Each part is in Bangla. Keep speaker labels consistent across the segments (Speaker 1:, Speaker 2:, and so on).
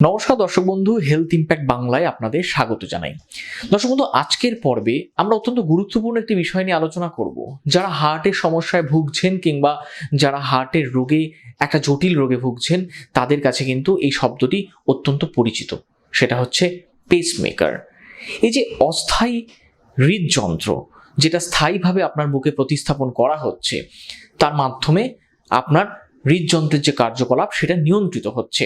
Speaker 1: নমস্কার দর্শক বন্ধু হেলথ ইম্প্যাক্ট বাংলায় আপনাদের স্বাগত জানাই। দর্শক বন্ধু, আজকের পর্বে আমরা অত্যন্ত গুরুত্বপূর্ণ একটি বিষয় নিয়ে আলোচনা করব। যারা হার্টের সমস্যায় ভুগছেন কিংবা যারা হার্টের রোগে, একটা জটিল রোগে ভুগছেন, তাদের কাছে কিন্তু এই শব্দটি অত্যন্ত পরিচিত। সেটা হচ্ছে পেসমেকার এই যে অস্থায়ী হৃদযন্ত্র, যেটা স্থায়ীভাবে আপনার বুকে প্রতিস্থাপন করা হচ্ছে, তার মাধ্যমে আপনার হৃদযন্ত্রের যে কার্যকলাপ, সেটা নিয়ন্ত্রিত হচ্ছে।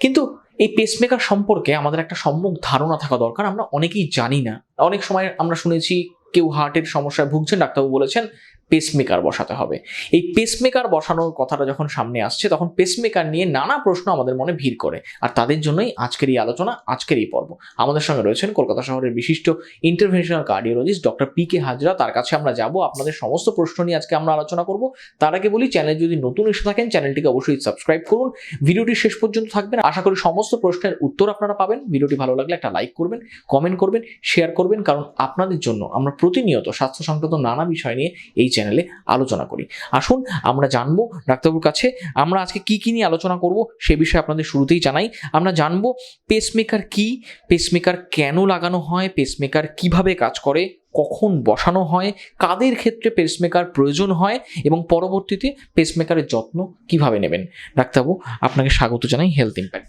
Speaker 1: কিন্তু এই পেসমেকার সম্পর্কে আমাদের একটা সম্যক ধারণা থাকা দরকার, আমরা অনেকেই জানি না। অনেক সময় আমরা শুনেছি, কেউ হার্টের সমস্যায় ভুগছেন, ডাক্তারবাবু বলেছেন পেসমেকার বসাতে হবে। এই পেসমেকার বসানোর কথাটা যখন সামনে আসছে, তখন পেসমেকার নিয়ে নানা প্রশ্ন আমাদের মনে ভিড় করে। আর তাদের জন্যই আজকের এই আলোচনা, আজকের এই পর্ব। আমাদের সঙ্গে রয়েছেন কলকাতা শহরের বিশিষ্ট interventional cardiologist doctor P K Hazra. তার কাছে আমরা যাব, আপনাদের সমস্ত প্রশ্ন নিয়ে আজকে আমরা আলোচনা করব। তার আগে বলি চ্যানেল যদি নতুন এসে থাকেন চ্যানেলটিকে অবশ্যই সাবস্ক্রাইব করুন। ভিডিওটি শেষ পর্যন্ত থাকবেন। আশা করি সমস্ত প্রশ্নের উত্তর আপনারা পাবেন। ভিডিওটি ভালো লাগলে একটা লাইক করবেন কমেন্ট করবেন শেয়ার করবেন। কারণ আপনাদের জন্য আমরা প্রতিনিয়ত স্বাস্থ্য সংক্রান্ত নানা বিষয় নিয়ে এই চ্যানেলে আলোচনা করি। আসুন, আমরা জানব ডাক্তারবাবুর কাছে, আমরা আজকে কি কি নিয়ে আলোচনা করব সে বিষয়ে আপনাদের শুরুতেই জানাই। আমরা জানব পেসমেকার কি পেসমেকার কেন লাগানো হয় পেসমেকার কীভাবে কাজ করে, কখন বসানো হয়, কাদের ক্ষেত্রে পেসমেকার প্রয়োজন হয়, এবং পরবর্তীতে পেসমেকারের যত্ন কীভাবে নেবেন? ডাক্তারবাবু, আপনাকে স্বাগত জানাই হেলথ ইম্প্যাক্ট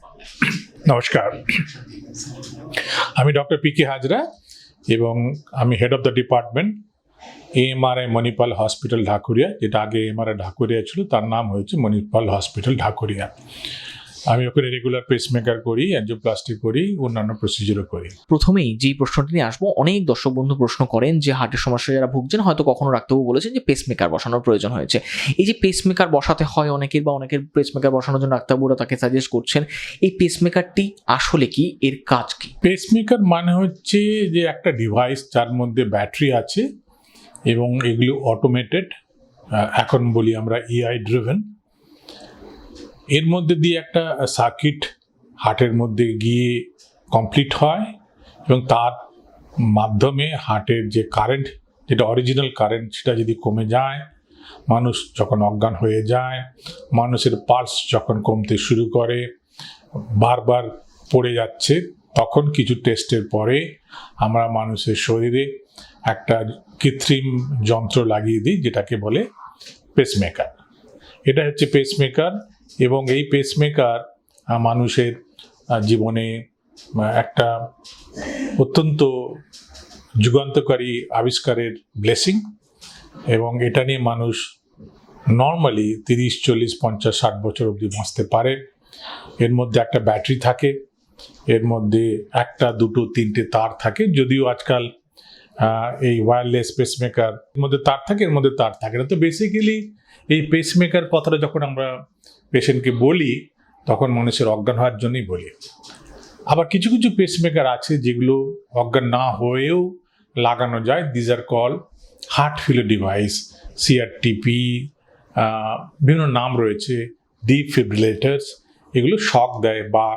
Speaker 2: নমস্কার। আমি ডক্টর পি কে হাজরা এবং আমি head of the department AMRI Manipal hospital Dhakuria যেটা আগে এমআরআই ঢাকুরিয়া ছিল তার নাম হয়েছে মণিপাল হসপিটাল ঢাকুরিয়া আমি ওখানে রেগুলার পেসমেকার করি অ্যাঞ্জিওপ্লাস্টি করি অন্যান্য প্রসিজারও করি।
Speaker 1: প্রথমেই যেই প্রশ্নটি নিয়ে আসব অনেক দর্শক বন্ধু প্রশ্ন করেন যে হার্টের সমস্যা যারা ভুগছেন হয়তো কখনো ডাক্তারবাবু বলেছেন যে পেসমেকার বসানোর প্রয়োজন হয়েছে। এই যে পেসমেকার বসাতে হয় অনেকের বা অনেকের পেসমেকার বসানোর জন্য ডাক্তারবাবুরা তাকে সাজেস্ট করছেন এই পেসমেকারটি আসলে কি? এর কাজ কি?
Speaker 2: পেসমেকার মানে হচ্ছে যে একটা ডিভাইস যার মধ্যে ব্যাটারি আছে এবং এগুলো অটোমেটেড এখন বলি আমরা এআই ড্রিভেন এর মধ্যে দিয়ে একটা সার্কিট হার্টের মধ্যে গিয়ে কমপ্লিট হয় এবং তার মাধ্যমে হার্টের যে কারেন্ট যেটা অরিজিনাল কারেন্ট সেটা যদি কমে যায়, মানুষ যখন অজ্ঞান হয়ে যায়, মানুষের পালস যখন কমতে শুরু করে, বারবার পড়ে যাচ্ছে, তখন কিছু টেস্টের পরে আমরা মানুষের শরীরে একটা কৃত্রিম যন্ত্র লাগিয়ে দিই, যেটাকে বলে পেসমেকার এটা হচ্ছে পেসমেকার এবং এই পেসমেকার মানুষের জীবনে একটা অত্যন্ত যুগান্তকারী আবিষ্কারের ব্লেসিং এবং এটা নিয়ে মানুষ নর্মালি তিরিশ, চল্লিশ, পঞ্চাশ, ষাট বছর অবধি বাঁচতে পারে। এর মধ্যে একটা ব্যাটারি থাকে, এর মধ্যে একটা, দুটো, তিনটে তার থাকে, যদিও আজকাল এই ওয়্যারলেস পেসমেকার মধ্যে তার থাকে, এর মধ্যে তার থাকে না। তো বেসিক্যালি এই পেসমেকার কথাটা যখন আমরা পেশেন্টকে বলি, তখন মানুষের অজ্ঞান হওয়ার জন্যই বলি। আবার কিছু কিছু পেসমেকার আছে যেগুলো অজ্ঞান না হয়েও লাগানো যায়। These are call heart failure device CRTP বিভিন্ন নাম রয়েছে ডিফিব্রিলেটার্স এগুলো শক দেয় বা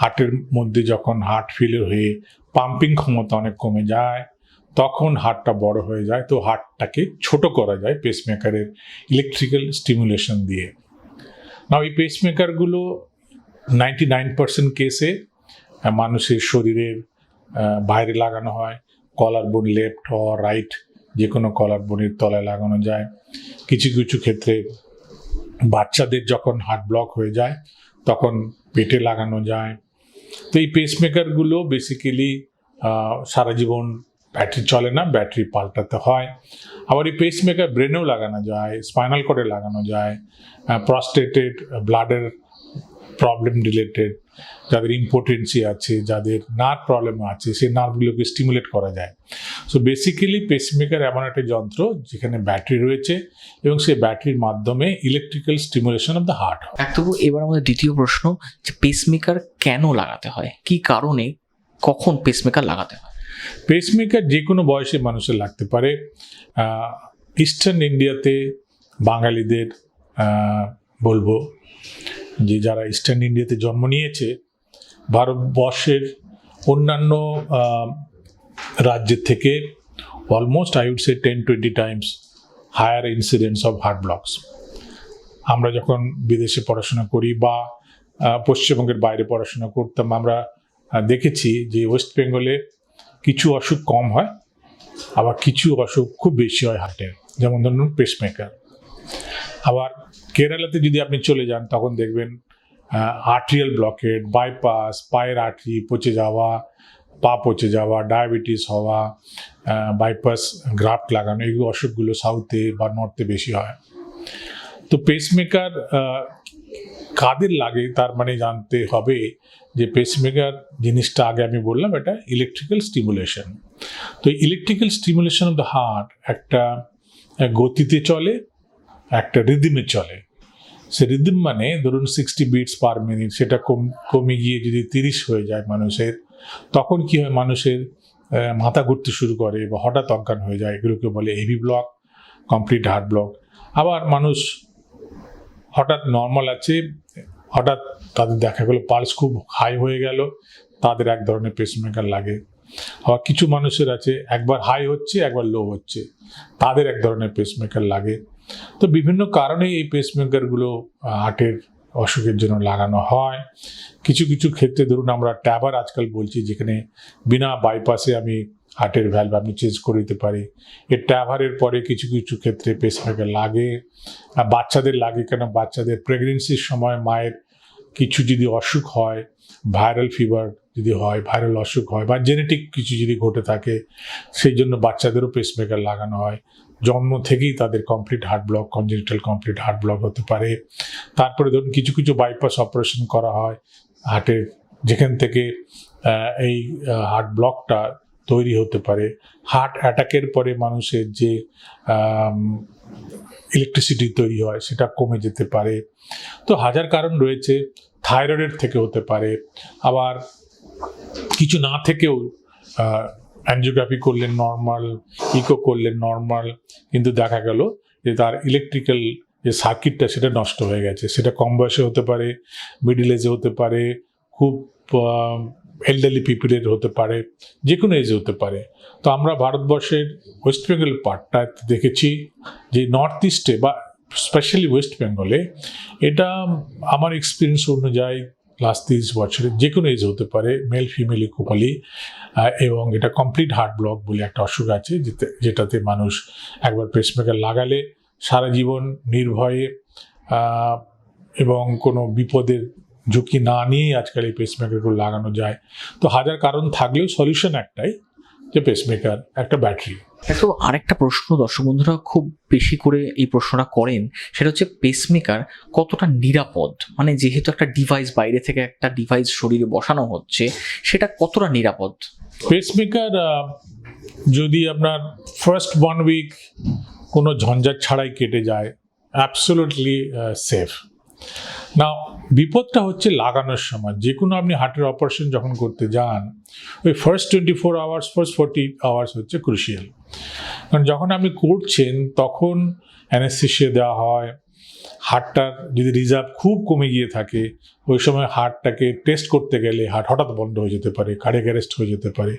Speaker 2: হার্টের মধ্যে যখন হার্ট ফিলে হয়ে পাম্পিং ক্ষমতা অনেক কমে যায় তখন হার্টটা বড় হয়ে যায়, তো হার্টটাকে ছোট করা যায় পেসমেকারের ইলেকট্রিক্যাল স্টিমুলেশন দিয়ে। না এই পেসমেকারগুলো নাইনটি নাইন পার্সেন্ট কেসে মানুষের শরীরের বাইরে লাগানো হয়। কলার বোন লেফট ও রাইট যে কোনো কলার বোনের তলায় লাগানো যায়। কিছু কিছু ক্ষেত্রে বাচ্চাদের যখন হার্ট ব্লক হয়ে যায়, তখন পেটে লাগানো যায়। তো এই পেসমেকারগুলো বেসিক্যালি সারা জীবন ব্যাটারি চলে না, ব্যাটারি পাল্টাতে হয়। আবার এই পেসমেকার ব্রেনেও লাগানো যায় স্পাইনাল কর্ডে লাগানো যায় প্রস্টেটেড ব্লাডের প্রবলেম রিলেটেড যাদের ইম্পোর্টেন্সি আছে, যাদের নার্ভ প্রবলেম আছে, সেই নার্ভগুলোকে স্টিমুলেট করা যায়। সো বেসিক্যালি পেসমেকার এমন একটা যন্ত্র যেখানে ব্যাটারি রয়েছে এবং সেই ব্যাটারির মাধ্যমে electrical stimulation of the heart
Speaker 1: ডাক্তারবাবু, এবার আমাদের দ্বিতীয় প্রশ্ন, যে পেসমেকার কেন লাগাতে হয়? কি কারণে কখন পেসমেকার লাগাতে হয়?
Speaker 2: পেসমেকার যে কোনো বয়সে মানুষের লাগতে পারে ইস্টার্ন ইন্ডিয়াতে বাঙালিদের বলব যে যারা ইস্টার্ন ইন্ডিয়াতে জন্ম নিয়েছে, ভারতবর্ষের অন্যান্য রাজ্যের থেকে almost I would say ten twenty times higher incidence of heart blocks আমরা যখন বিদেশে পড়াশোনা করি বা পশ্চিমবঙ্গের বাইরে পড়াশোনা করতাম, আমরা দেখেছি যে ওয়েস্ট বেঙ্গলে কিছু অসুখ কম হয়, আবার কিছু অসুখ খুব বেশি হয় হার্টের যেমন ধরুন পেসমেকার আবার কেরালাতে যদি আপনি চলে যান, তখন দেখবেন আর্ট্রিয়াল ব্লকেট বাইপাস পায়ের আর্টারি পচে যাওয়া, পা পচে যাওয়া ডায়াবেটিস হওয়া বাইপাস গ্রাফট লাগানো, এই অসুখগুলো সাউথে বা নর্থে বেশি হয়। তো পেসমেকার কাদের লাগে তার মানে জানতে হবে যে পেসমেকার জিনিসটা আগে আমি বললাম, এটা ইলেকট্রিক্যাল স্টিমুলেশন তো electrical stimulation of the heart একটা গতিতে চলে, একটা রিদিমে চলে। সে রিদিম মানে ধরুন সিক্সটি বিটস পার মিনিট সেটা কম, কমে গিয়ে যদি তিরিশ হয়ে যায় মানুষের, তখন কি হয় মানুষের মাথা ঘুরতে শুরু করে বা হঠাৎ অজ্ঞান হয়ে যায়, এগুলোকে বলে heavy block complete heart block আবার মানুষ হঠাৎ নর্মাল আছে, হঠাৎ তাদের দেখা গেলো পালস খুব হাই হয়ে গেল, তাদের এক ধরনের পেসমেকার লাগে। আবার কিছু মানুষের আছে, একবার হাই হচ্ছে, একবার লো হচ্ছে, তাদের এক ধরনের পেসমেকার লাগে। তো বিভিন্ন কারণে এই পেসমেকারগুলো হার্টের অসুখের জন্য লাগানো হয়। কিছু কিছু ক্ষেত্রে ধরুন আমরা ট্যাবার আজকাল বলছি, যেখানে বিনা বাইপাসে আমি হার্টের ভ্যালভ আপনি চেঞ্জ করে দিতে পারি এই ট্যাভারের পরে কিছু কিছু ক্ষেত্রে পেসমেকার লাগে। বাচ্চাদের লাগে কেন? বাচ্চাদের প্রেগনেন্সির সময় মায়ের কিছু যদি অসুখ হয় ভাইরাল ফিভার যদি হয় ভাইরাল অসুখ হয় বা জেনেটিক কিছু যদি ঘটে থাকে, সেই জন্য বাচ্চাদেরও পেসমেকার লাগানো হয়। জন্ম থেকেই তাদের complete heart block congenital complete heart block হতে পারে। তারপরে ধরুন কিছু কিছু বাইপাস অপারেশন করা হয়। হার্টের যেখান থেকে এই হার্ট ব্লকটা তৈরি হতে পারে। হার্ট অ্যাটাকের পরে মানুষের যে ইলেকট্রিসিটি তৈরি হয়, সেটা কমে যেতে পারে। তো হাজার কারণ রয়েছে থাইরয়েডের থেকে হতে পারে। আবার কিছু না থেকেও অ্যানজিওগ্রাফি করলেন নর্মাল ইকো করলেন নর্মাল কিন্তু দেখা গেল যে তার ইলেকট্রিক্যাল যে সার্কিটটা সেটা নষ্ট হয়ে গেছে। সেটা কম বয়সে হতে পারে মিডিল এজে হতে পারে, খুব এলডারলি পিপিলের হতে পারে, যে কোনো এজে হতে পারে। তো আমরা ভারতবর্ষের ওয়েস্ট বেঙ্গল পার্টটা দেখেছি যে নর্থ ইস্টে বা স্পেশালি ওয়েস্ট বেঙ্গলে এটা আমার এক্সপিরিয়েন্স অনুযায়ী লাস্ট তিরিশ বছরে যে কোনো এজ হতে পারে মেল ফিমেল ইকুয়ালি এবং এটা কমপ্লিট হার্ট ব্লক বলে একটা অসুখ আছে যেটাতে মানুষ একবার পেসমেকার লাগালে সারা জীবন নির্ভয়ে এবং কোনো বিপদের ঝুঁকি না নিয়েই আজকাল এই পেসমেকারগুলো লাগানো যায়। তো হাজার কারণ থাকলেও সলিউশন একটাই যে পেসমেকার একটা ব্যাটারি
Speaker 1: তো আরেকটা প্রশ্ন দর্শক বন্ধুরা খুব বেশি করে এই প্রশ্নটা করেন সেটা হচ্ছে পেসমেকার কতটা নিরাপদ? মানে যেহেতু একটা ডিভাইস বাইরে থেকে একটা ডিভাইস শরীরে বসানো হচ্ছে সেটা কতটা নিরাপদ?
Speaker 2: পেসমেকার যদি আপনার ফার্স্ট ওয়ান উইক কোনো ঝঞ্ঝাট ছাড়াই কেটে যায় অ্যাবসোলুটলি সেফ না বিপদটা হচ্ছে লাগানোর সময়। যে কোনো আপনি হার্টের অপারেশন যখন করতে যান, ওই first twenty four hours first forty hours হচ্ছে ক্রুশিয়াল কারণ যখন আপনি করছেন, তখন অ্যানেস্থেশিয়া দেওয়া হয় হার্টটার যদি রিজার্ভ খুব কমে গিয়ে থাকে, ওই সময় হার্টটাকে টেস্ট করতে গেলে হার্ট হঠাৎ বন্ধ হয়ে যেতে পারে কার্ডিয়াক অ্যারেস্ট হয়ে যেতে পারে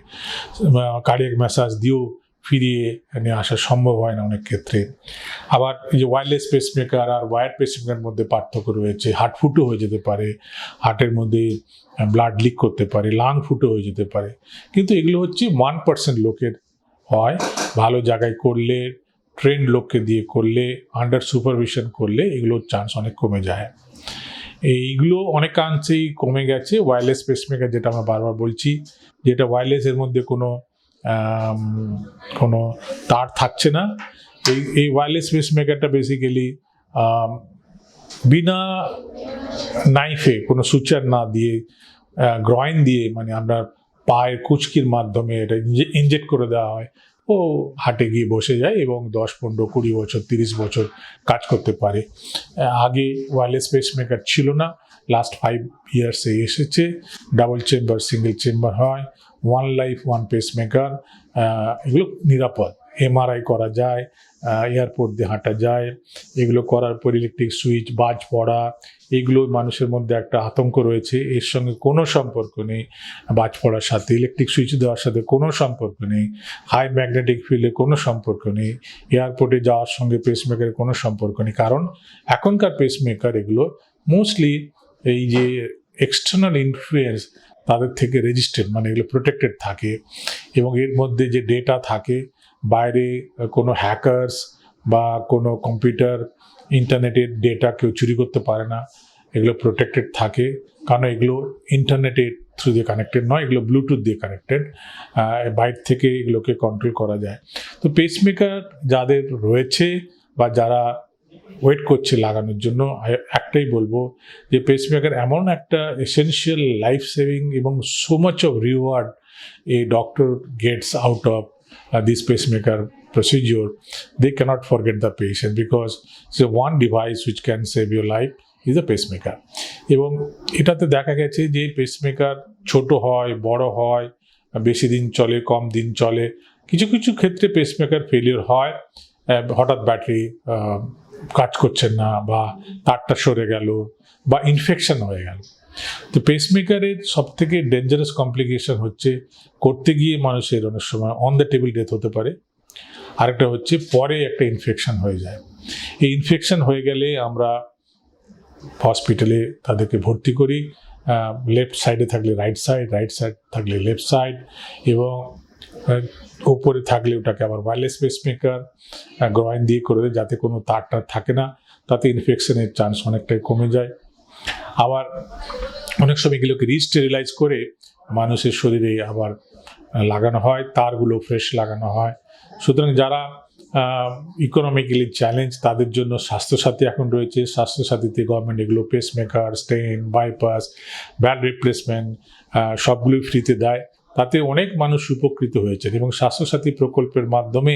Speaker 2: কার্ডিয়াক ম্যাসাজ দিয়েও ফিরিয়ে নিয়ে আসা সম্ভব হয় না অনেক ক্ষেত্রে। আবার এই যে ওয়্যারলেস পেসমেকার আর ওয়্যার পেসমেকারের মধ্যে পার্থক্য রয়েছে। হার্ট ফুটো হয়ে যেতে পারে হার্টের মধ্যে ব্লাড লিক করতে পারে লাং ফুটো হয়ে যেতে পারে। কিন্তু এগুলো হচ্ছে ওয়ান পার্সেন্ট লোকের হয়। ভালো জায়গায় করলে ট্রেন্ড লোককে দিয়ে করলে আন্ডার সুপারভিশন করলে এগুলোর চান্স অনেক কমে যায়। এইগুলো অনেকাংশেই কমে গেছে। ওয়্যারলেস পেসমেকার যেটা আমরা বারবার বলছি, যেটা ওয়্যারলেসের মধ্যে কোনো কোনো তার থাকছে না। এই এই ওয়্যারলেস পেসমেকারটা বেসিক্যালি বিনা নাইফে কোনো সুচার না দিয়ে গ্রয়েন দিয়ে মানে আপনার পায়ের কুচকির মাধ্যমে এটা ইনজেক্ট করে দেওয়া হয়। ও হাটে গিয়ে বসে যায় এবং দশ, পনেরো, কুড়ি বছর, তিরিশ বছর কাজ করতে পারে। আগে ওয়্যারলেস পেসমেকার ছিল না। লাস্ট ফাইভ ইয়ার্সে এসেছে। ডাবল চেম্বার সিঙ্গেল চেম্বার হয়। ওয়ান লাইফ ওয়ান পেসমেকার এগুলো নিরাপদ। এমআরআই করা যায় এয়ারপোর্ট দিয়ে হাঁটা যায়, এগুলো করার পর ইলেকট্রিক সুইচ বাজ পড়া, এগুলো মানুষের মধ্যে একটা আতঙ্ক রয়েছে। এর সঙ্গে কোনো সম্পর্ক নেই বাজ পড়ার সাথে ইলেকট্রিক সুইচ দেওয়ার সাথে কোনো সম্পর্ক নেই হাই ম্যাগনেটিক ফিল্ডে কোনো সম্পর্ক নেই এয়ারপোর্টে যাওয়ার সঙ্গে পেসমেকারের কোনো সম্পর্ক নেই। কারণ এখনকার পেসমেকার এগুলো মোস্টলি এই যে এক্সটার্নাল ইনফ্লুয়েন্স তাদের থেকে রেজিস্টার্ড মানে এগুলো প্রোটেক্টেড থাকে এবং এর মধ্যে যে ডেটা থাকে, বাইরে কোনো হ্যাকার্স বা কোনো কম্পিউটার ইন্টারনেটের ডেটা কেউ চুরি করতে পারে না, এগুলো প্রোটেক্টেড থাকে। কারণ এগুলো ইন্টারনেটের থ্রু দিয়ে কানেক্টেড নয়, এগুলো ব্লুটুথ দিয়ে কানেক্টেড বাইর থেকে এগুলোকে কন্ট্রোল করা যায়। তো পেসমেকার যাদের রয়েছে বা যারা ওয়েট করছে লাগানোর জন্য। একটাই বলব যে পেসমেকার এমন একটা এসেনশিয়াল লাইফ সেভিং এবং so much of reward a doctor gets out of this pacemaker procedure. They cannot forget the patient because it's one device which can save your life is a pacemaker. এবং এটাতে দেখা গেছে যে পেসমেকার ছোট হয়, বড় হয়, বেশি দিন চলে, কম দিন চলে। কিছু কিছু ক্ষেত্রে পেসমেকার ফেলিওর হয় হঠাৎ ব্যাটারি কাজ করছে না, বা তারটা সরে গেল, বা ইনফেকশন হয়ে গেল। তো পেসমেকারের সব থেকে ডেঞ্জারাস কমপ্লিকেশন হচ্ছে করতে গিয়ে মানুষের অনেক সময় অন দ্য টেবিল ডেথ হতে পারে। আরেকটা হচ্ছে পরে একটা ইনফেকশন হয়ে যায়। এই ইনফেকশন হয়ে গেলে আমরা হসপিটালে তাদেরকে ভর্তি করি লেফট সাইডে থাকলে রাইট সাইড রাইট সাইড থাকলে লেফট সাইড এবং ওপরে থাকলে ওটাকে আবার ওয়্যারলেস পেসমেকার গ্রয়েন দিয়ে করে দেয় যাতে কোনো তার টার থাকে না। তাতে ইনফেকশনের চান্স অনেকটাই কমে যায়। আবার অনেক সময় এগুলোকে রিস্টেরিলাইজ করে মানুষের শরীরে আবার লাগানো হয়, তারগুলো ফ্রেশ লাগানো হয়। সুতরাং যারা ইকোনমিক্যালি চ্যালেঞ্জ তাদের জন্য স্বাস্থ্যসাথী এখন রয়েছে। স্বাস্থ্যসাথীতে গভর্নমেন্ট এগুলো pacemaker stent bypass bad replacement সবগুলোই ফ্রিতে দেয়। তাতে অনেক মানুষ উপকৃত হয়েছে এবং স্বাস্থ্যসাথী প্রকল্পের মাধ্যমে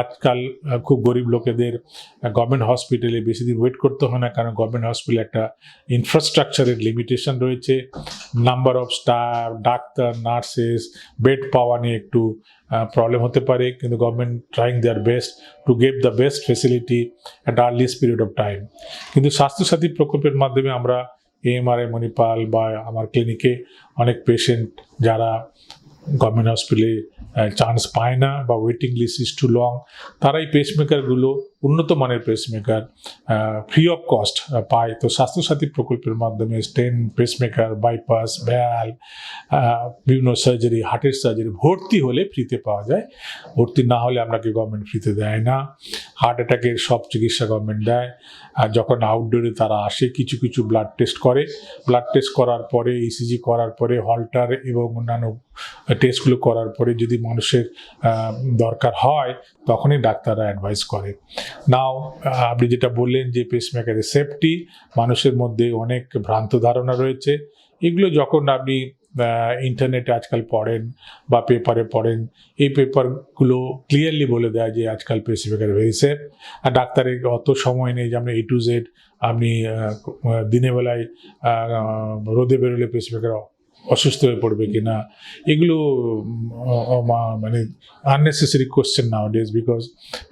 Speaker 2: আজকাল খুব গরিব লোকেদের গভর্নমেন্ট হসপিটালে বেশি দিন ওয়েট করতে হয় না কারণ গভর্নমেন্ট হসপিটালে একটা ইনফ্রাস্ট্রাকচারের লিমিটেশন রয়েছে। Number of staff doctor nurses bed পাওয়া নিয়ে একটু প্রবলেম হতে পারে, কিন্তু government trying their best to gave the best facility at earliest period of time কিন্তু স্বাস্থ্যসাথী প্রকল্পের মাধ্যমে আমরা এএমআরআই মণিপাল বা আমার ক্লিনিকে অনেক পেশেন্ট যারা গভর্নমেন্ট হসপিটালে চান্স পায় না বা waiting list is too long তারা এই পেসমেকারগুলো উন্নত মানের পেসমেকার ফ্রি অফ কস্ট পায়। তো স্বাস্থ্যসাথী প্রকল্পের মাধ্যমে স্টেন পেসমেকার বাইপাস ভ্যাল বিভিন্ন সার্জারি হার্টের সার্জারি ভর্তি হলে ফ্রিতে পাওয়া যায়। ভর্তি না হলে আপনাকে গভর্নমেন্ট ফ্রিতে দেয় না। হার্ট অ্যাটাকের সব চিকিৎসা গভর্নমেন্ট দেয়। আর যখন আউটডোরে তারা আসে, কিছু কিছু ব্লাড টেস্ট করে। ব্লাড টেস্ট করার পরে ইসিজি করার পরে হল্টার এবং অন্যান্য টেস্টগুলো করার পরে যদি মানুষের দরকার হয় তখনই ডাক্তাররা অ্যাডভাইস করে। নাও আপনি যেটা বললেন যে পেসমেকারের সেফটি মানুষের মধ্যে অনেক ভ্রান্ত ধারণা রয়েছে। এগুলো যখন আপনি ইন্টারনেটে আজকাল পড়েন বা পেপারে পড়েন এই পেপারগুলো ক্লিয়ারলি বলে দেয় যে আজকাল পেসমেকার ভেরি সেফ আর ডাক্তারের অত সময় নেই যে আপনি এ টু জেড আপনি আহ, দিনের বেলায় রোদে বেরোলে পেসমেকার অসুস্থ হয়ে পড়বে কি না এগুলো মানে unnecessary question nowadays because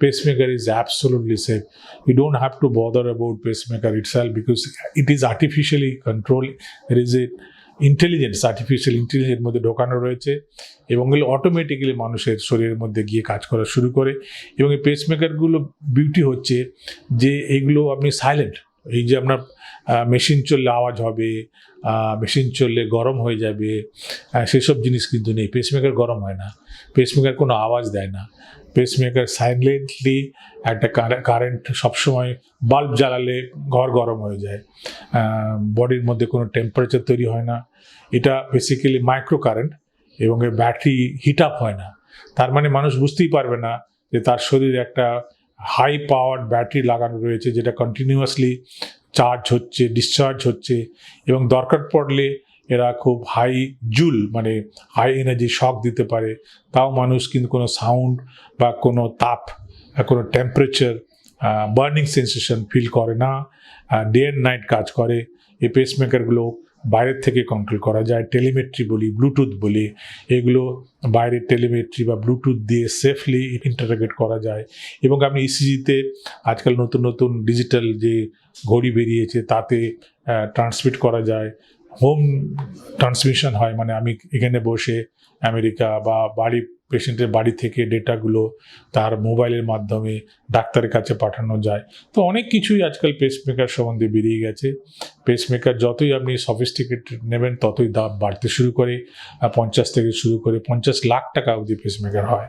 Speaker 2: pacemaker is absolutely safe you don't have to bother about pacemaker it's all because it is artificially control there is a intelligence artificial ইন্টেলিজেন্সের মধ্যে ঢোকানো রয়েছে এবং এগুলো অটোমেটিক্যালি মানুষের শরীরের মধ্যে গিয়ে কাজ করা শুরু করে এবং এই পেস মেকারগুলো বিউটি হচ্ছে যে এগুলো আপনি সাইলেন্ট এই যে আপনার মেশিন চললে আওয়াজ হবে মেশিন চললে গরম হয়ে যাবে সেসব জিনিস কিন্তু নেই। পেসমেকার গরম হয় না। পেসমেকার কোনো আওয়াজ দেয় না। পেসমেকার সাইলেন্টলি একটা কারেন্ট সবসময় বাল্ব জ্বালালে ঘর গরম হয়ে যায়। বডির মধ্যে কোনো টেম্পারেচার তৈরি হয় না। এটা বেসিক্যালি মাইক্রো কারেন্ট এবং এর ব্যাটারি হিট আপ হয় না। তার মানে মানুষ বুঝতেই পারবে না যে তার শরীরে একটা হাই পাওয়ার ব্যাটারি লাগানো রয়েছে যেটা কন্টিনিউয়াসলি চার্জ হচ্ছে ডিসচার্জ হচ্ছে এবং দরকার পড়লে এরা খুব হাই জুল মানে হাই এনার্জি শক দিতে পারে। তাও মানুষ কিন্তু কোনো সাউন্ড বা কোনো তাপ কোনো টেম্পারেচার বার্নিং সেন্সেশন ফিল করে না। ডে অ্যান্ড নাইট কাজ করে। এই পেসমেকারগুলো বাইরের থেকে কন্ট্রোল করা যায় টেলিমেট্রি বলি ব্লুটুথ বলি, এগুলো বাইরের টেলিমেট্রি বা ব্লুটুথ দিয়ে সেফলি ইন্টারগ্রেট করা যায়। এবং আপনি ইসিজিতে আজকাল নতুন নতুন ডিজিটাল যে ঘড়ি বেরিয়েছে, তাতে ট্রান্সমিট করা যায়। হোম ট্রান্সমিশন হয় মানে আমি এখানে বসে আমেরিকা বা বাড়ি পেশেন্টের বাড়ি থেকে ডেটাগুলো তার মোবাইলের মাধ্যমে ডাক্তারের কাছে পাঠানো যায়। তো অনেক কিছুই আজকাল পেসমেকার সম্বন্ধে বেরিয়ে গেছে। পেসমেকার যতই আপনি সফিস্টিকেটেড নেবেন, ততই দাম বাড়তে শুরু করে। পঞ্চাশ থেকে শুরু করে পঞ্চাশ লাখ টাকা অবধি পেসমেকার হয়।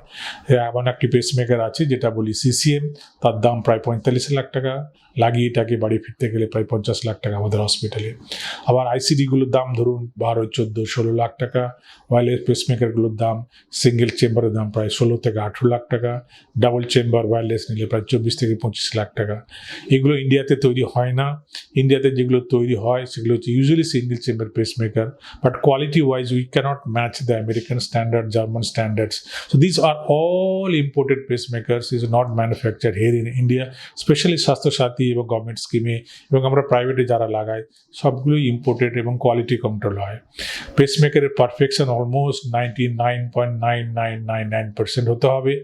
Speaker 2: এমন একটি পেসমেকার আছে, যেটা বলি সিসিএম তার দাম প্রায় পঁয়তাল্লিশ লাখ টাকা। লাগিয়ে এটাকে বাড়ি ফিরতে গেলে প্রায় পঞ্চাশ লাখ টাকা আমাদের হসপিটালে আবার আইসিডিগুলোর দাম ধরুন বারো, চোদ্দ, ষোলো লাখ টাকা। ওয়ারলেস পেসমেকারগুলোর দাম সিঙ্গেল চেম্বারের দাম প্রায় ষোলো থেকে আঠেরো লাখ টাকা। ডাবল চেম্বার ওয়্যারলেস নিলে প্রায় চব্বিশ থেকে পঁচিশ লাখ টাকা। এগুলো ইন্ডিয়াতে তৈরি হয় না। ইন্ডিয়াতে যেগুলো তৈরি হয় সেগুলো হচ্ছে usually single chamber pacemaker but quality wise we cannot match the American standard German standards so this are all imported pacemakers is not manufacture here in India specially Swasthya Sathi এবং গভর্নমেন্ট স্কিমে এবং আমরা প্রাইভেটে যারা লাগাই সবগুলোই ইম্পোর্টেড এবং কোয়ালিটি কন্ট্রোল হয় পেসমেকারের perfection almost ninety nine point nine nine nine nine percent হতে হবে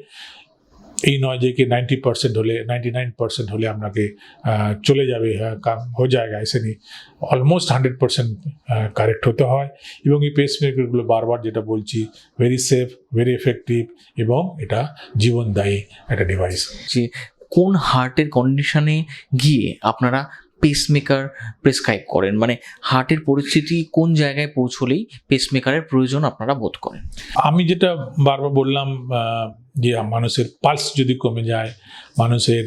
Speaker 2: এই নয় যে কি নাইনটি পার্সেন্ট হলে নাইনটি নাইন পার্সেন্ট হলে আপনাকে আহ, চলে যাবে হ্যাঁ, কাম হয়ে যায়গা এসে নি অলমোস্ট হান্ড্রেড পার্সেন্ট কারেক্ট হতে হয় এবং এই পেসমেকারগুলো বারবার যেটা বলছি ভেরি সেফ ভেরি এফেক্টিভ এবং এটা জীবনদায়ী একটা ডিভাইস
Speaker 1: যে কোন হার্টের কন্ডিশনে গিয়ে আপনারা পেসমেকার প্রেসক্রাইব করেন? মানে হার্টের পরিস্থিতি কোন জায়গায় পৌঁছলেই পেসমেকারের প্রয়োজন আপনারা বোধ করেন?
Speaker 2: আমি যেটা বারবার বললাম যে মানুষের পালস যদি কমে যায়, মানুষের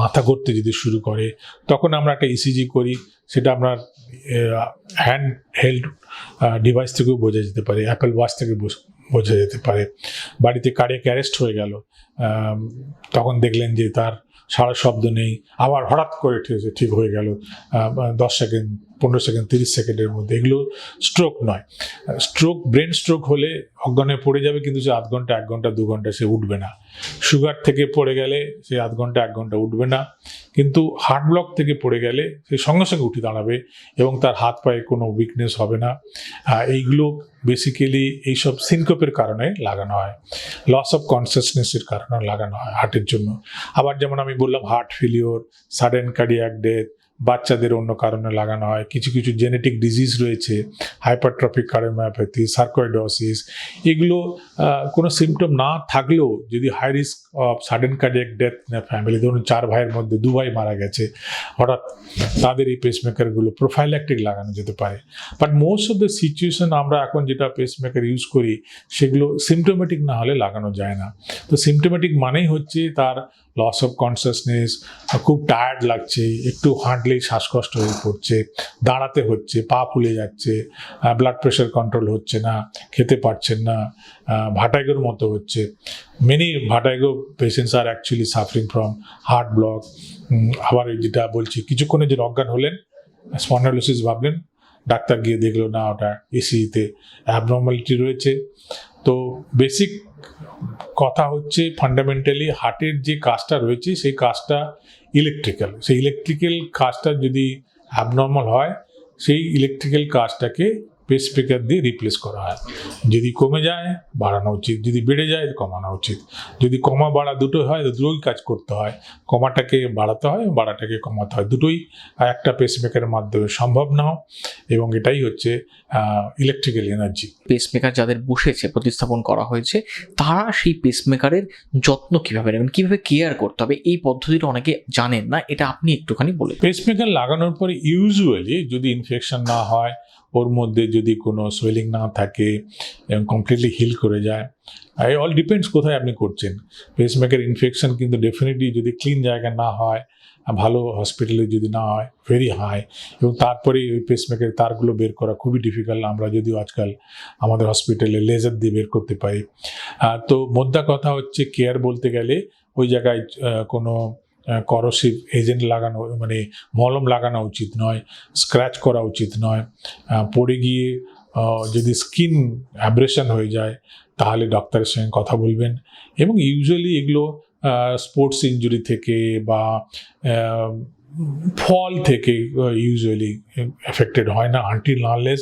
Speaker 2: মাথা ঘুরতে যদি শুরু করে, তখন আমরা একটা ইসিজি করি, সেটা আপনার হ্যান্ড হেল্ড ডিভাইস থেকেও বোঝা যেতে পারে অ্যাপেল ওয়াচ থেকে বোঝ- যেতে পারে। বাড়িতে কার্ডিয়াক অ্যারেস্ট হয়ে গেল। তখন দেখলেন যে তার সারা শব্দ নেই। আবার হঠাৎ করে ঠিক হয়ে গেল। দশ সেকেন্ড, পনেরো সেকেন্ড, তিরিশ সেকেন্ডের মধ্যে। এগুলো স্ট্রোক নয়। স্ট্রোক ব্রেন স্ট্রোক হলে অজ্ঞানে পড়ে যাবে, কিন্তু সে আধ ঘণ্টা, এক ঘণ্টা, দু ঘণ্টা সে উঠবে না। সুগার থেকে পড়ে গেলে সে আধ ঘণ্টা, এক ঘণ্টা উঠবে না। কিন্তু হার্ট ব্লক থেকে পড়ে গেলে সে সঙ্গে সঙ্গে উঠে দাঁড়াবে এবং তার হাত পায়ে কোনো উইকনেস হবে না। এইগুলো বেসিক্যালি এইসব সিনকোপের কারণে লাগানো হয়। লস অফ কনসিয়াসনেসের কারণে লাগানো হয় হার্টের জন্য। আবার যেমন আমি বললাম heart failure sudden cardiac death বাচ্চাদের অন্য কারণে লাগানো হয়। কিছু কিছু জেনেটিক ডিজিজ রয়েছে হাইপারট্রফিক কার্ডিওমায়োপ্যাথি সার্কোয়েডোসিস এগুলো কোনো সিমটম না থাকলেও যদি high risk of sudden cardiac death family ধরুন চার ভাইয়ের মধ্যে দু ভাই মারা গেছে, হঠাৎ তাদের এই পেসমেকারগুলো প্রোফাইল্যাকটিক লাগানো যেতে পারে। But most of the situation আমরা এখন যেটা পেসমেকার ইউজ করি, সেগুলো সিমটোমেটিক না হলে লাগানো যায় না। তো সিমটোমেটিক মানেই হচ্ছে তার লস অফ কনসিয়াসনেস খুব টায়ার্ড লাগছে, একটু হাঁটলেই শ্বাসকষ্ট হয়ে পড়ছে, দাঁড়াতে হচ্ছে, পা ফুলে যাচ্ছে ব্লাড প্রেশার কন্ট্রোল হচ্ছে না, খেতে পারছেন না ভাটাইগোর মতো হচ্ছে। Many vertigo patients are actually suffering from heart block আবার যেটা বলছি কিছুক্ষণের যে অজ্ঞান হলেন স্পন্ডালোসিস ভাবলেন, ডাক্তার গিয়ে দেখল, না, ওটা এসিতে অ্যাবনর্মালিটি রয়েছে। তো বেসিক কথা হচ্ছে ফান্ডামেন্টালি হার্টের যে কাজটা রয়েছে, সেই কাজটা ইলেকট্রিক্যাল সেই ইলেকট্রিক্যাল কাজটা যদি অ্যাবনর্মাল হয়, সেই ইলেকট্রিক্যাল কাজটাকে পেসপিকার দিয়ে রিপ্লেস করা হয়। যদি কমে যায় বাড়ানো উচিত। যদি বেড়ে যায় কমানো উচিত। যদি কমা বাড়া দুটোই হয় তো দুটোই কাজ করতে হয়। কমাটাকে বাড়াতে হয় বাড়াটাকে কমাতে হয়। দুটোই একটা পেসমেকারের মাধ্যমে সম্ভব না। এবং এটাই হচ্ছে ইলেকট্রিক্যাল এনার্জি
Speaker 1: পেসমেকার যাদের বসেছে প্রতিস্থাপন করা হয়েছে তারা সেই পেসমেকারের যত্ন কীভাবে নেবেন? কীভাবে কেয়ার করতে হবে? এই পদ্ধতিটা অনেকে জানেন না। এটা আপনি একটুখানি বলে।
Speaker 2: পেসমেকার লাগানোর পরে ইউজুয়ালি যদি ইনফেকশন না হয় ওর মধ্যে যদি কোনো সোয়েলিং না থাকে এবং কমপ্লিটলি হিল করে যায় আই অল ডিপেন্ডস কোথায় আপনি করছেন। পেসমেকার ইনফেকশন কিন্তু ডেফিনেটলি যদি ক্লিন জায়গা না হয়, ভালো হসপিটালে যদি না হয় ভেরি হাই এবং তারপরে ওই পেসমেকার তারগুলো বের করা খুবই ডিফিকাল্ট আমরা যদিও আজকাল আমাদের হসপিটালে লেজার দিয়ে বের করতে পারি। তো মোদ্দা কথা হচ্ছে কেয়ার বলতে গেলে ওই জায়গায় কোনো করসিভ এজেন্ট লাগানো মানে মলম লাগানো উচিত নয় স্ক্র্যাচ করা উচিত নয়। পড়ে গিয়ে যদি স্কিন অ্যাব্রেশন হয়ে যায়, তাহলে ডক্টরের সঙ্গে কথা বলবেন। এবং ইউজুয়ালি এগুলো স্পোর্টস ইঞ্জুরি থেকে বা ফল থেকে ইউজুয়ালি এফেক্টেড হয় না। আনটিল নানলেস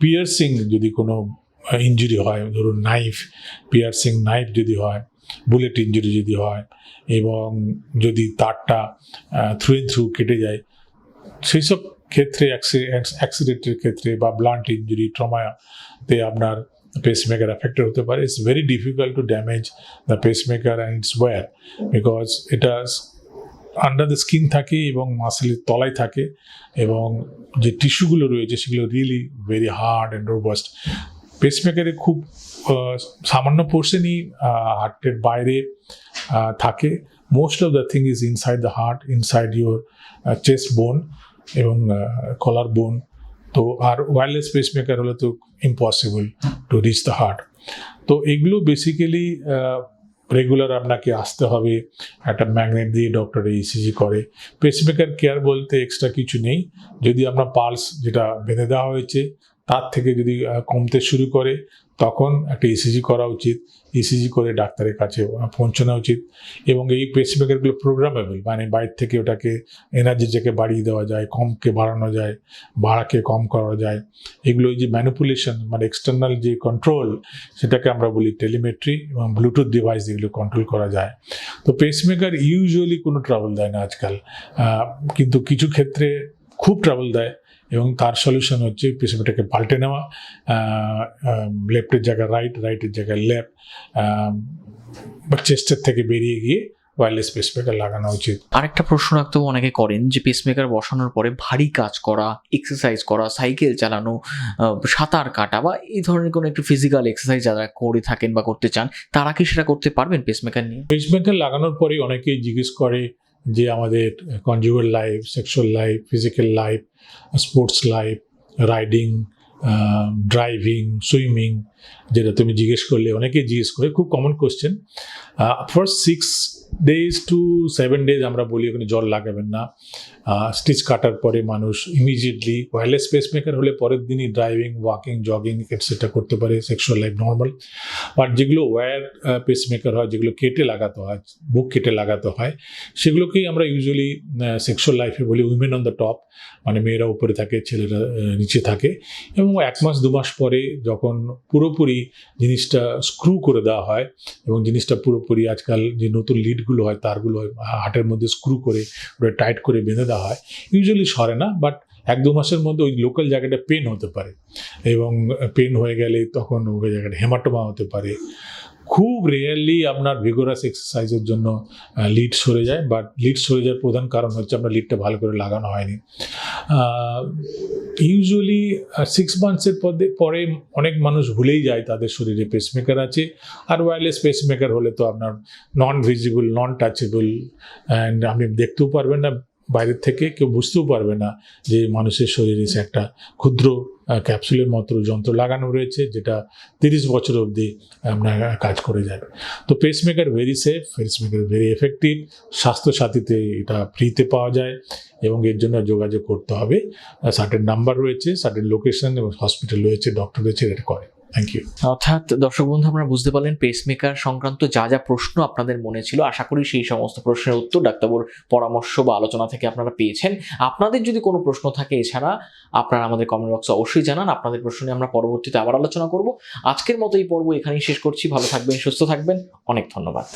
Speaker 2: পিয়ার্সিং যদি কোনো ইঞ্জুরি হয়, ধরুন নাইফ পিয়ার্সিং নাইফ যদি হয় বুলেট ইঞ্জুরি যদি হয় এবং যদি তারটা থ্রু এন থ্রু কেটে যায় সেই সব ক্ষেত্রে অ্যাক্সিডেন্টের ক্ষেত্রে বা ব্লান্ট ইঞ্জুরি ট্রমাতে আপনার পেসমেকার অ্যাফেক্টেড হতে পারে। It's very difficult to damage the pacemaker and it's wire because এটা আন্ডার দ্য স্কিন থাকে এবং মাসেলের তলায় থাকে এবং যে টিস্যুগুলো রয়েছে সেগুলো really very hard and robust পেসমেকারে খুব সামান্য পোর্শনই হার্টের বাইরে থাকে। Most of the thing is inside the heart inside your chest bone এবং কলার বোন তো আর ওয়্যারলেস পেসমেকার হলে তো impossible to reach the heart তো এগুলো বেসিক্যালি রেগুলার আপনাকে আসতে হবে। একটা ম্যাগনেট দিয়ে ডক্টর ইসিজি করে। পেসমেকার কেয়ার বলতে এক্সট্রা কিছু নেই। যদি আপনার পালস যেটা বেঁধে দেওয়া হয়েছে তার থেকে যদি কমতে শুরু করে, তখন একটা ইসিজি করা উচিত। ইসিজি করে ডাক্তারের কাছে পৌঁছানো উচিত। এবং এই পেসমেকারগুলো প্রোগ্রামেবল মানে বাইরে থেকে ওটাকে এনার্জি যাকে বাড়িয়ে দেওয়া যায়, কমকে বাড়ানো যায় ভাড়াকে কম করা যায়। এগুলো যে ম্যানিপুলেশন মানে এক্সটার্নাল যে কন্ট্রোল সেটাকে আমরা বলি টেলিমেট্রি এবং ব্লুটুথ ডিভাইস যেগুলো কন্ট্রোল করা যায়। তো পেসমেকার ইউজুয়ালি কোনো ট্রাভেল দেয় না আজকাল। কিন্তু কিছু ক্ষেত্রে খুব ট্রাভেল দেয়। এবং তার সলিউশন হচ্ছে পেসমেকারকে পাল্টে নেওয়া লেফটের জায়গায় রাইট রাইটের জায়গায় লেফট বা চেস্টের থেকে বেরিয়ে গিয়ে ওয়্যারলেস পেসমেকার লাগানো উচিত।
Speaker 1: আরেকটা প্রশ্ন ডাক্তারবাবু অনেকে করেন যে পেসমেকার বসানোর পরে ভারী কাজ করা এক্সারসাইজ করা সাইকেল চালানো সাঁতার কাটা বা এই ধরনের কোনো একটু ফিজিক্যাল এক্সারসাইজ যারা করে থাকেন বা করতে চান তারা কি সেটা করতে পারবেন পেসমেকার নিয়ে?
Speaker 2: পেসমেকার লাগানোর পরে অনেকেই জিজ্ঞেস করে যে আমাদের conjugal life sexual life physical life sports life riding driving swimming যেটা তুমি জিজ্ঞেস করলে, অনেকেই জিজ্ঞেস করে, খুব common question first six days to seven days আমরা বলি, ওখানে জল লাগাবেন না। স্টিচ কাটার পরে মানুষ ইমিডিয়েটলি ওয়্যারলেস পেসমেকার হলে পরের দিনই ড্রাইভিং ওয়াকিং জগিং এটসেট্রা করতে পারে সেক্সুয়াল লাইফ নর্মাল বাট যেগুলো ওয়্যার পেসমেকার হয়, যেগুলো কেটে লাগাতে হয়, বুক কেটে লাগাতে হয়, সেগুলোকেই আমরা ইউজুয়ালি সেক্সুয়াল লাইফে বলি উইমেন অন দ্য টপ মানে মেয়েরা উপরে থাকে, ছেলেরা নিচে থাকে। এবং এক মাস, দু মাস পরে যখন পুরোপুরি জিনিসটা স্ক্রু করে দেওয়া হয়, এবং জিনিসটা পুরোপুরি আজকাল যে নতুন লিডগুলো হয়, তারগুলো হাটের মধ্যে স্ক্রু করে, ওটা টাইট করে বেঁধে দেওয়া হয়। ইউজুয়ালি সরে না বাট এক দু মাসের মধ্যে ওই লোকাল জায়গাটা পেন হতে পারে। এবং পেন হয়ে গেলে তখন ওই জায়গাটা হেমাটোমা হতে পারে। খুব রেয়ারলি আপনার ভিগোরাস এক্সারসাইজের জন্য লিড সরে যায় বাট লিড সরে যাওয়ার প্রধান কারণ হচ্ছে আপনার লিডটা ভালো করে লাগানো হয়নি। ইউজুয়ালি সিক্স মান্থসের পদে, পরে অনেক মানুষ ভুলেই যায় তাদের শরীরে পেসমেকার আছে, আর ওয়্যারলেস পেসমেকার হলে তো আপনার নন ভিজিবল নন টাচেবল অ্যান্ড আপনি দেখতেও পারবেন না বাইরের থেকে কেউ বুঝতেও পারবে না যে মানুষের শরীরে সে একটা ক্ষুদ্র ক্যাপসুলের মতো যন্ত্র লাগানো রয়েছে, যেটা তিরিশ বছর অবধি আপনার কাজ করে যাবে। তো pacemaker very safe pacemaker very effective স্বাস্থ্যসাথীতে এটা ফ্রিতে পাওয়া যায় এবং এর জন্য যোগাযোগ করতে হবে। সার্টেন নাম্বার রয়েছে সার্টেন লোকেশন এবং হসপিটাল রয়েছে ডক্টর রয়েছে, এটা করে। থ্যাংক ইউ
Speaker 1: অর্থাৎ দর্শক বন্ধু, আপনারা বুঝতে পারলেন পেসমেকার সংক্রান্ত যা যা প্রশ্ন আপনাদের মনে ছিল, আশা করি সেই সমস্ত প্রশ্নের উত্তর ডাক্তারবাবুর পরামর্শ বা আলোচনা থেকে আপনারা পেয়েছেন। আপনাদের যদি কোনো প্রশ্ন থাকে এছাড়া, আপনারা আমাদের কমেন্ট বক্সে অবশ্যই জানান। আপনাদের প্রশ্ন নিয়ে আমরা পরবর্তীতে আবার আলোচনা করব। আজকের মতো এই পর্ব এখানেই শেষ করছি। ভালো থাকবেন, সুস্থ থাকবেন। অনেক ধন্যবাদ।